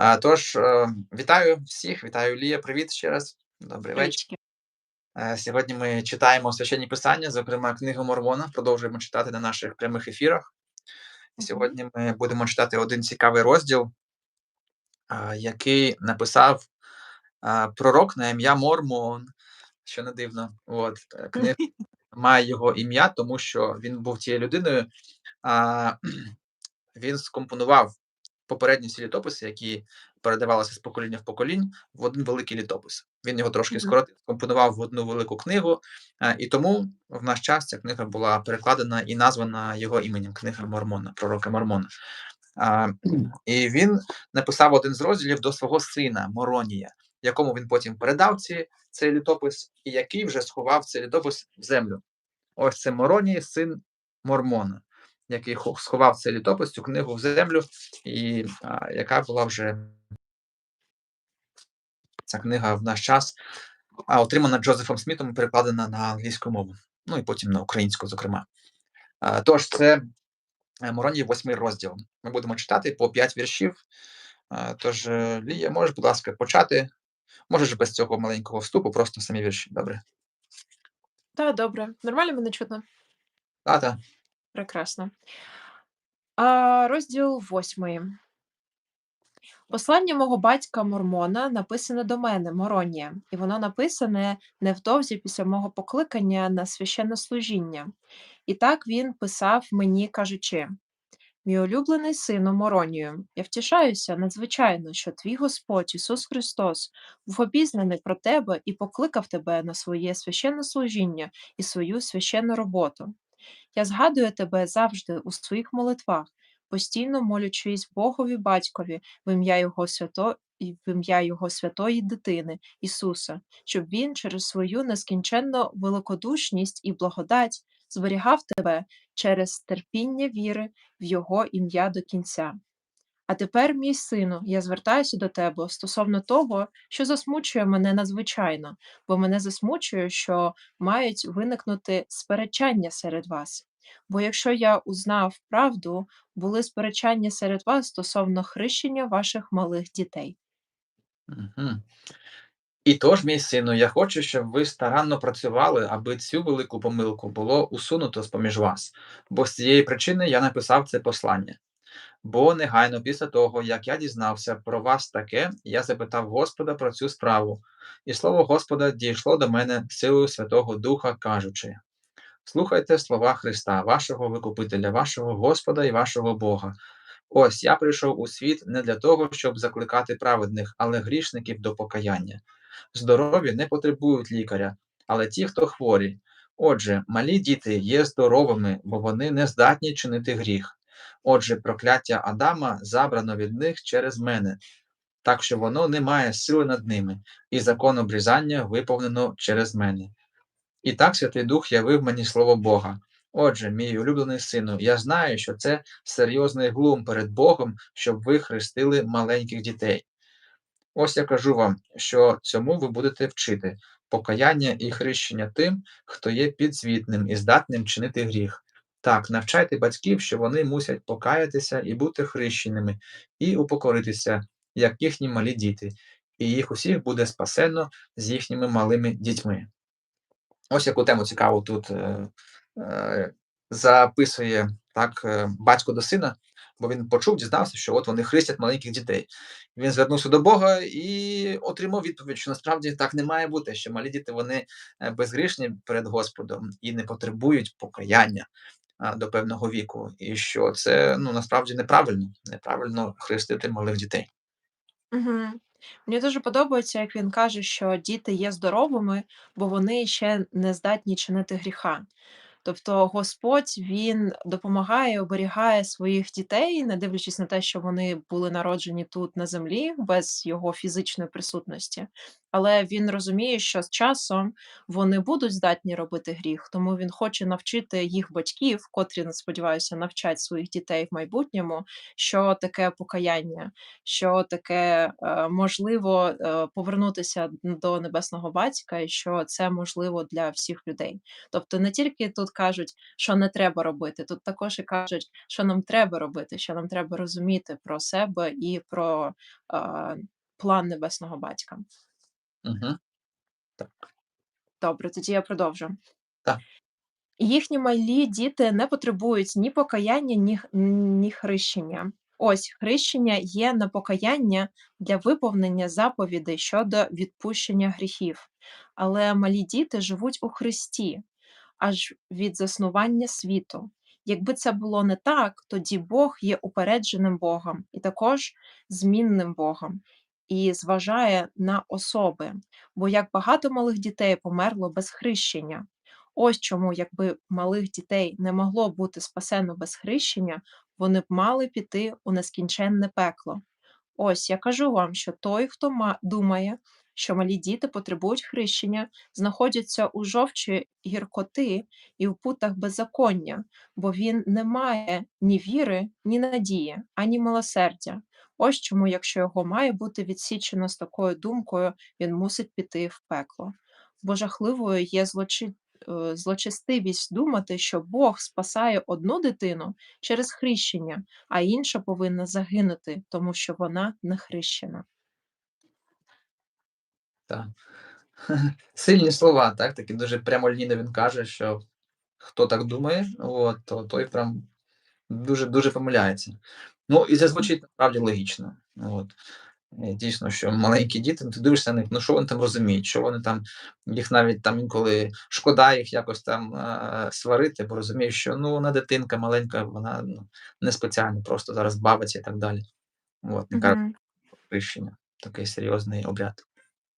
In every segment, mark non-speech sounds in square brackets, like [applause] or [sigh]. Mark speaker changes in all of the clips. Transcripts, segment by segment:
Speaker 1: А, Тож, е, вітаю всіх, вітаю Лія. Привіт ще раз. Добрий вечір. Е, Сьогодні ми читаємо священні писання, зокрема книгу Мормона. Продовжуємо читати на наших прямих ефірах. Сьогодні ми будемо читати один цікавий розділ, який написав пророк на ім'я Мормон, що не дивно. От е, книга має його ім'я, тому що він був тією людиною. [clears throat] Він скомпонував попередні всі літописи, які передавалися з покоління в поколінь, в один великий літопис. Він його трошки скоротив, скомпонував в одну велику книгу, е, і тому в наш час ця книга була перекладена і названа його іменем Книга Мормона, пророка Мормона. А, І він написав один з розділів до свого сина Моронія, якому він потім передав ці, цей літопис, і який вже сховав цей літопис в землю. Ось це Мороній, син Мормона, який сховав цей літопис, цю книгу в землю, і а, яка була вже ця книга в наш час а, отримана Джозефом Смітом і перекладена на англійську мову, ну і потім на українську, зокрема. А, Тож, це е, Мороній, восьмий розділ. Ми будемо читати по п'ять віршів. А, Тож, е, Лія, можеш, будь ласка, почати. Можеш без цього маленького вступу, просто самі вірші. Добре.
Speaker 2: Та, добре. Нормально мене чутно?
Speaker 1: Тата.
Speaker 2: Прекрасно. А, розділ восьмий. Послання мого батька Мормона написане до мене, Моронія, і воно написане невдовзі після мого покликання на священне служіння. І так він писав мені, кажучи: Мій улюблений сину Моронію, я втішаюся надзвичайно, що твій Господь Ісус Христос був обізнаний про тебе і покликав тебе на своє священне служіння і свою священну роботу. Я згадую тебе завжди у своїх молитвах, постійно молячись Богові Батькові в ім'я Його свято і в ім'я Його святої дитини Ісуса, щоб Він через свою нескінченну великодушність і благодать зберігав тебе через терпіння віри в Його ім'я до кінця. А тепер, мій сину, я звертаюся до тебе стосовно того, що засмучує мене надзвичайно, бо мене засмучує, що мають виникнути сперечання серед вас. Бо якщо я узнав правду, були сперечання серед вас стосовно хрещення ваших малих дітей.
Speaker 1: Мгм. І тож, мій сину, я хочу, щоб ви старанно працювали, аби цю велику помилку було усунуто з-поміж вас, бо з цієї причини я написав це послання. Бо негайно після того, як я дізнався про вас таке, я запитав Господа про цю справу, і слово Господа дійшло до мене силою Святого Духа, кажучи: Слухайте слова Христа, вашого Викупителя, вашого Господа і вашого Бога. Ось я прийшов у світ не для того, щоб закликати праведних, але грішників до покаяння. Здорові не потребують лікаря, але ті, хто хворі. Отже, малі діти є здоровими, бо вони не здатні чинити гріх. Отже, прокляття Адама забрано від них через мене, так що воно не має сили над ними, і закон обрізання виповнено через мене. І так Святий Дух явив мені слово Бога. Отже, мій улюблений сину, я знаю, що це серйозний глум перед Богом, щоб ви хрестили маленьких дітей. Ось я кажу вам, що цьому ви будете вчити покаяння і хрещення тим, хто є підзвітним і здатним чинити гріх. Так, навчайте батьків, що вони мусять покаятися і бути хрещеними, і упокоритися, як їхні малі діти, і їх усіх буде спасено з їхніми малими дітьми. Ось яку тему цікаву тут е, е, записує так е, батько до сина, бо він почув, дізнався, що от вони хрестять маленьких дітей. Він звернувся до Бога і отримав відповідь, що насправді так не має бути, що малі діти вони е, безгрішні перед Господом і не потребують покаяння до певного віку, і що це ну насправді неправильно, неправильно хрестити малих дітей.
Speaker 2: Угу. Мені дуже подобається, як він каже, що діти є здоровими, бо вони ще не здатні чинити гріха. Тобто Господь він допомагає, оберігає своїх дітей, не дивлячись на те, що вони були народжені тут на землі без його фізичної присутності. Але він розуміє, що з часом вони будуть здатні робити гріх, тому він хоче навчити їх батьків, котрі, сподіваюся, навчать своїх дітей в майбутньому, що таке покаяння, що таке е, можливо е, повернутися до небесного батька, і що це можливо для всіх людей. Тобто не тільки тут кажуть, що не треба робити. Тут також і кажуть, що нам треба робити, що нам треба розуміти про себе і про, а, план небесного батька.
Speaker 1: Мгм. Так.
Speaker 2: Добре, тоді я продовжу.
Speaker 1: Так.
Speaker 2: Їхні малі діти не потребують ні покаяння, ні ні хрещення. Ось хрещення є на покаяння для виповнення заповідей щодо відпущення гріхів. Але малі діти живуть у Христі аж від заснування світу. Якби це було не так, тоді Бог є упередженим Богом і також змінним Богом і зважає на особи. Бо як багато малих дітей померло без хрещення. Ось чому, якби малих дітей не могло бути спасено без хрещення, вони б мали піти у нескінченне пекло. Ось я кажу вам, що той, хто ма думає, що малі діти потребують хрещення, знаходяться у жовчі гіркоти і в путах беззаконня, бо він не має ні віри, ні надії, ані милосердя. Ось чому, якщо його має бути відсічено з такою думкою, він мусить піти в пекло. Бо жахливою є злочи... е, злочестивість думати, що Бог спасає одну дитину через хрещення, а інша повинна загинути, тому що вона не хрещена.
Speaker 1: Так. Сильні слова, так, такі дуже прямолінійно він каже, що хто так думає, от, то той прям дуже-дуже помиляється. Ну, і це звучить насправді логічно. От. Е, Дійсно, що маленькі діти, ну, ти дивишся на них, ну що вони там розуміють, що вони там, їх навіть там інколи шкода їх якось там е, сварити, бо розумієш, що ну вона дитинка маленька, вона ну, не спеціально, просто зараз бавиться і так далі. От, про хрещення, такий серйозний обряд.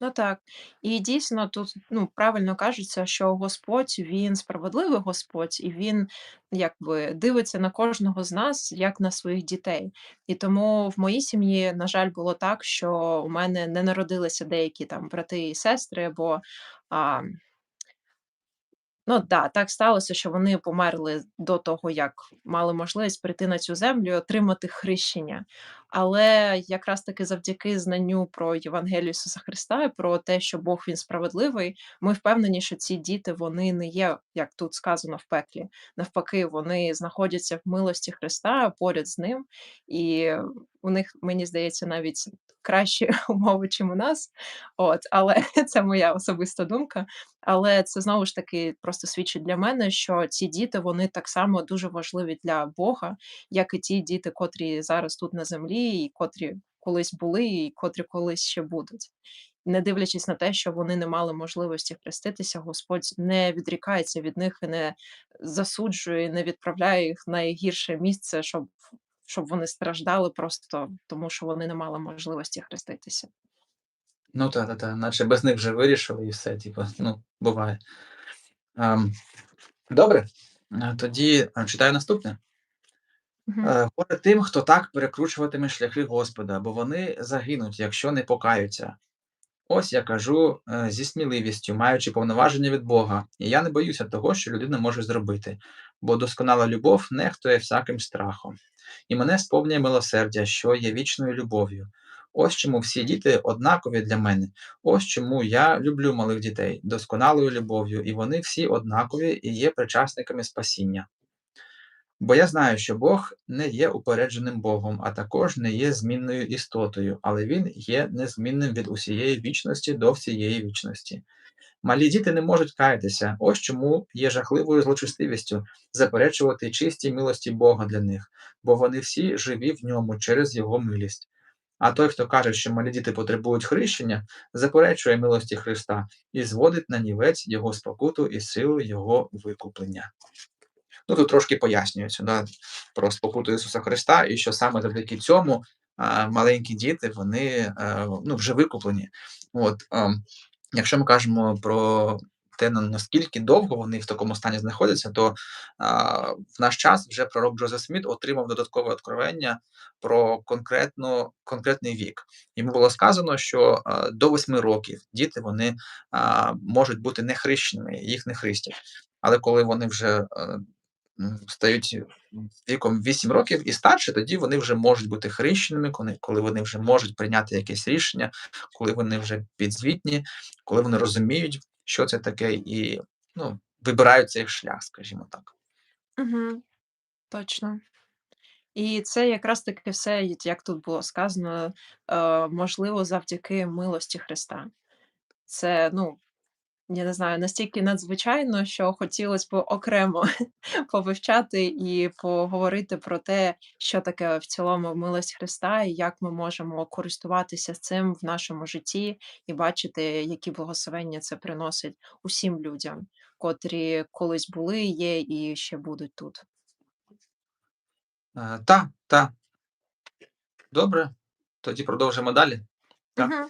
Speaker 2: Ну так. І дійсно тут ну, правильно кажеться, що Господь він справедливий Господь, і він якби дивиться на кожного з нас як на своїх дітей. І тому в моїй сім'ї, на жаль, було так, що у мене не народилися деякі там брати і сестри, бо а, Ну да, так сталося, що вони померли до того, як мали можливість прийти на цю землю і отримати хрещення. Але якраз таки завдяки знанню про Євангелію Ісуса Христа про те, що Бог він справедливий, ми впевнені, що ці діти вони не є, як тут сказано, в пеклі. Навпаки, вони знаходяться в милості Христа поряд з ним, і у них, мені здається, навіть кращі [laughs] умови, чим у нас. От, але [laughs] це моя особиста думка. Але це знову ж таки просто свідчить для мене, що ці діти вони так само дуже важливі для Бога, як і ті діти, котрі зараз тут на землі, і котрі колись були, і котрі колись ще будуть. Не дивлячись на те, що вони не мали можливості хреститися, Господь не відрікається від них і не засуджує, не відправляє їх в найгірше місце, щоб, щоб вони страждали просто тому, що вони не мали можливості хреститися.
Speaker 1: Ну так, так, так, наче без них вже вирішили і все, типу, ну, буває. Ем, добре, тоді читаю наступне. Е, Горе тим, хто так перекручуватиме шляхи Господа, бо вони загинуть, якщо не покаються. Ось я кажу е, зі сміливістю, маючи повноваження від Бога, і я не боюся того, що людина може зробити, бо досконала любов нехтує всяким страхом, і мене сповнює милосердя, що є вічною любов'ю. Ось чому всі діти однакові для мене. Ось чому я люблю малих дітей досконалою любов'ю, і вони всі однакові і є причасниками спасіння. Бо я знаю, що Бог не є упередженим Богом, а також не є змінною істотою, але Він є незмінним від усієї вічності до всієї вічності. Малі діти не можуть каятися, ось чому є жахливою злочестивістю заперечувати чистій милості Бога для них, бо вони всі живі в ньому через Його милість. А той, хто каже, що малі діти потребують хрещення, заперечує милості Христа і зводить на нівець Його спокуту і силу Його викуплення. Ну, тут трошки пояснюється да, про спокуту Ісуса Христа, і що саме завдяки цьому а, маленькі діти вони е, ну, вже викуплені. От, ем, якщо ми кажемо про те, наскільки довго вони в такому стані знаходяться, то а, в наш час вже пророк Джозеф Сміт отримав додаткове откровення про конкретну, конкретний вік. Йому було сказано, що а, до восьми років діти вони а, можуть бути нехрещеними, їх не хрестять. Але коли вони вже м, стають віком 8 років і старше, тоді вони вже можуть бути хрещеними, коли вони вже можуть прийняти якесь рішення, коли вони вже підзвітні, коли вони розуміють, що це таке, і ну, вибирають цей шлях, скажімо так.
Speaker 2: Угу, Точно. І це якраз таки все, як тут було сказано, е, можливо завдяки милості Христа. Це, ну, я не знаю, настільки надзвичайно, що хотілось би окремо [laughs] повивчати і поговорити про те, що таке в цілому милость Христа, і як ми можемо користуватися цим в нашому житті, і бачити, які благословення це приносить усім людям, котрі колись були, є і ще будуть тут.
Speaker 1: Е, та, та. Добре, тоді продовжимо далі. Так.
Speaker 2: Мгм.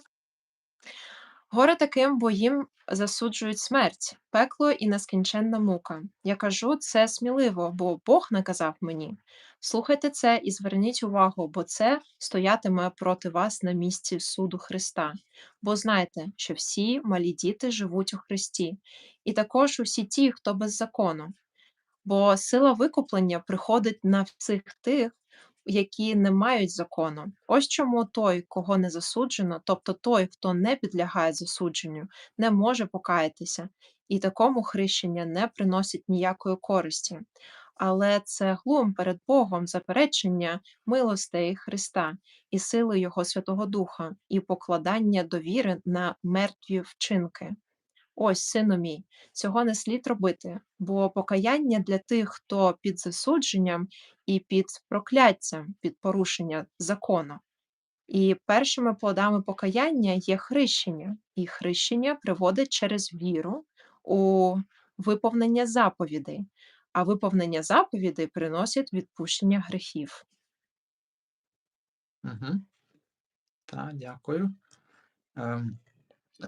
Speaker 2: Горе таким, бо їм засуджують смерть, пекло і нескінченна мука. Я кажу це сміливо, бо Бог наказав мені. Слухайте це і зверніть увагу, бо це стоятиме проти вас на місці суду Христа. Бо знайте, що всі малі діти живуть у Христі, і також усі ті, хто без закону. Бо сила викуплення приходить на всіх тих, які не мають закону. Ось чому той, кого не засуджено, тобто той, хто не підлягає засудженню, не може покаятися, і такому хрещення не приносить ніякої користі. Але це глум перед Богом заперечення милостей Христа і сили Його Святого Духа, і покладання довіри на мертві вчинки. Ось, сину мій, цього не слід робити, бо покаяння для тих, хто під засудженням і під прокляттям, під порушення закону. І першими плодами покаяння є хрещення, і хрещення приводить через віру у виповнення заповідей, а виповнення заповідей приносить відпущення гріхів.
Speaker 1: Угу. Так, дякую. Ем,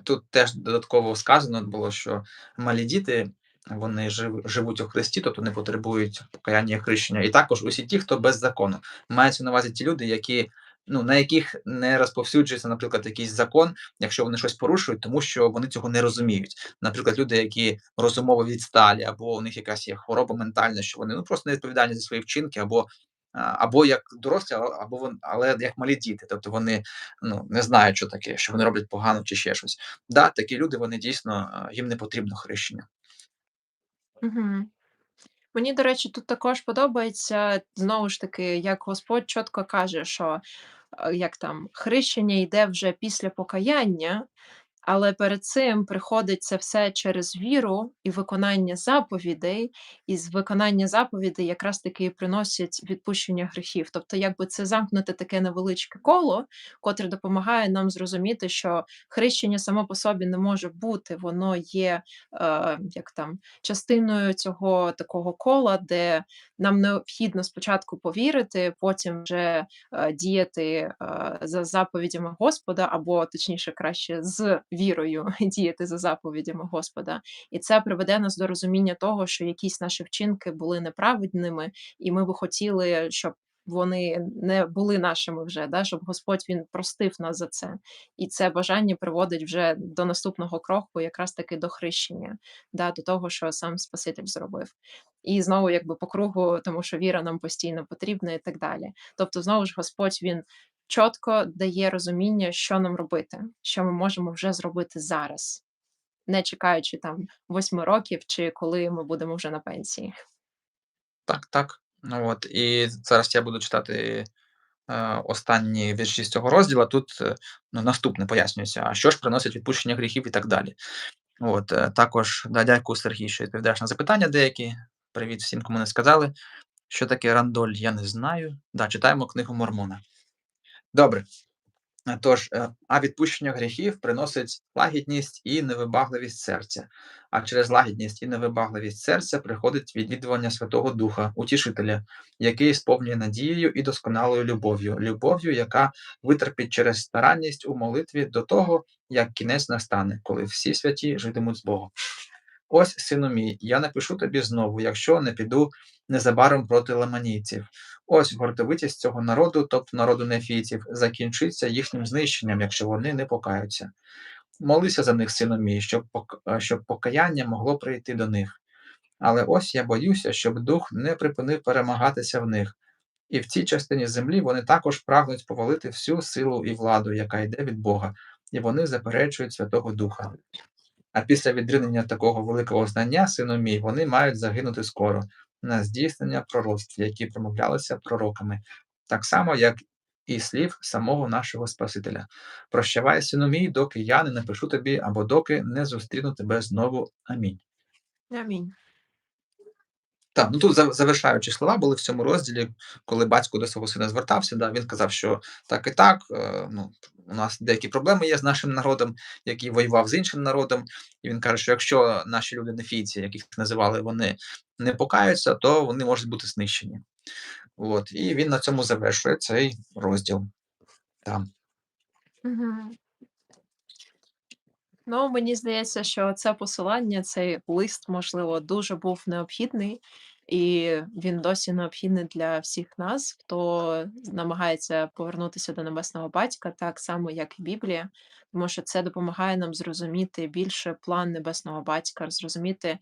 Speaker 1: тут теж додатково сказано було, що малі діти вони жив, живуть у Христі, тобто не потребують покаяння і хрещення. І також усі ті, хто без закону. Мається на увазі ті люди, які. Ну, на яких не розповсюджується, наприклад, якийсь закон, якщо вони щось порушують, тому що вони цього не розуміють. Наприклад, люди, які розумово відсталі, або у них якась є хвороба ментальна, що вони ну просто не відповідальні за свої вчинки, або або як дорослі, або вон, але як малі діти, тобто вони ну не знають, що таке, що вони роблять погано чи ще щось. Да, такі люди вони дійсно їм не потрібно хрещення.
Speaker 2: Угу. Мені, до речі, тут також подобається знову ж таки, як Господь чітко каже, що е, як там хрещення йде вже після покаяння, але перед цим приходить це все через віру і виконання заповідей, і з виконання заповідей якраз таки і приносять відпущення гріхів. Тобто, якби це замкнуте таке невеличке коло, котре допомагає нам зрозуміти, що хрещення само по собі не може бути, воно є е, як там частиною цього такого кола, де нам необхідно спочатку повірити, потім вже е, діяти е, за заповідями Господа, або точніше, краще з вірою [laughs] діяти за заповідями Господа. І це приведе нас до розуміння того, що якісь наші вчинки були неправедними, і ми би хотіли, щоб. Вони не були нашими вже, да, щоб Господь він простив нас за це. І це бажання приводить вже до наступного кроку, якраз таки до хрещення, да, до того, що сам Спаситель зробив. І знову якби по кругу, тому що віра нам постійно потрібна і так далі. Тобто, знову ж Господь він чітко дає розуміння, що нам робити, що ми можемо вже зробити зараз, не чекаючи там восьми років чи коли ми будемо вже на пенсії.
Speaker 1: Так, так. Ну от і зараз я буду читати е, останні вірші з цього розділу. Тут е, ну, наступне пояснюється, а що ж приносить відпущення гріхів і так далі. От е, також да, дякую Сергій, що відповідаєш на запитання деякі. Привіт всім, кому не сказали. Що таке рандоль, я не знаю. Да, читаємо книгу Мормона. Добре. Тож, е, а відпущення гріхів приносить лагідність і невибагливість серця. А через лагідність і невибагливість серця приходить відвідування Святого Духа, Утішителя, який сповнює надією і досконалою любов'ю, любов'ю, яка витерпить через старанність у молитві до того, як кінець настане, коли всі святі житимуть з Богом. Ось, сину мій, я напишу тобі знову, якщо не піду незабаром проти ламанійців. Ось гордовитість цього народу, тобто народу нефійців, закінчиться їхнім знищенням, якщо вони не покаються. Молися за них, сину мій, щоб, щоб покаяння могло прийти до них. Але ось я боюся, щоб дух не припинив перемагатися в них. І в цій частині землі вони також прагнуть повалити всю силу і владу, яка йде від Бога, і вони заперечують Святого Духа. А після відринення такого великого знання, сину мій, вони мають загинути скоро на здійснення пророцтв, які промовлялися пророками, так само, як і слів самого нашого Спасителя. Прощавай, сину мій, доки я не напишу тобі, або доки не зустріну тебе знову. Амінь.
Speaker 2: Амінь.
Speaker 1: Так, ну тут завершаючі слова були в цьому розділі, коли батько до свого сина звертався. Да, він казав, що так і так, е, ну, у нас деякі проблеми є з нашим народом, який воював з іншим народом. І він каже, що якщо наші люди нефійці, яких називали вони, не покаються, то вони можуть бути знищені. От, і він на цьому завершує цей розділ. Там.
Speaker 2: Мгм. Ну, мені здається, що це посилання, цей лист, можливо, дуже був необхідний, і він досі необхідний для всіх нас, хто намагається повернутися до Небесного Батька, так само, як і Біблія, тому що це допомагає нам зрозуміти більше план Небесного Батька, зрозуміти,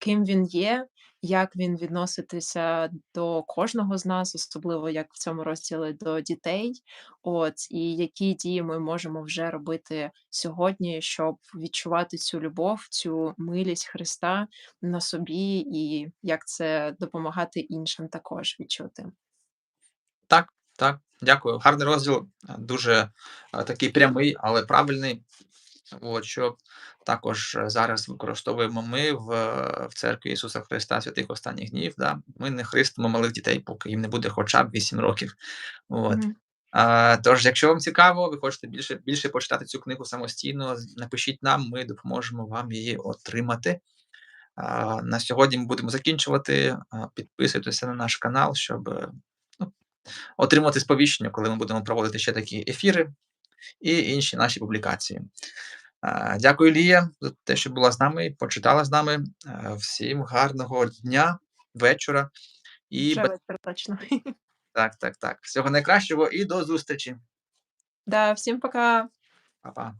Speaker 2: ким він є, як він відноситися до кожного з нас, особливо як в цьому розділі до дітей. От, і які дії ми можемо вже робити сьогодні, щоб відчувати цю любов, цю милість Христа на собі, і як це допомагати іншим також відчути.
Speaker 1: Так, так, дякую. Гарний розділ, дуже е, такий прямий, але правильний. От, що також е, зараз використовуємо ми в, е, в церкві Ісуса Христа святих останніх днів. Да? Ми не хрестимо малих дітей, поки їм не буде хоча б 8 років. От.
Speaker 2: Мгм.
Speaker 1: А, тож, якщо вам цікаво, ви хочете більше, більше почитати цю книгу самостійно, напишіть нам, ми допоможемо вам її отримати. А, на сьогодні ми будемо закінчувати. Підписуйтеся на наш канал, щоб е, ну, отримати сповіщення, коли ми будемо проводити ще такі ефіри і інші наші публікації. Дякую, Лія, за те, що була з нами, почитала з нами. Всім гарного дня, вечора і
Speaker 2: Вже вечір точно. [laughs]
Speaker 1: так, так, так. Всього найкращого і до зустрічі.
Speaker 2: Да, всім пока.
Speaker 1: Па-па.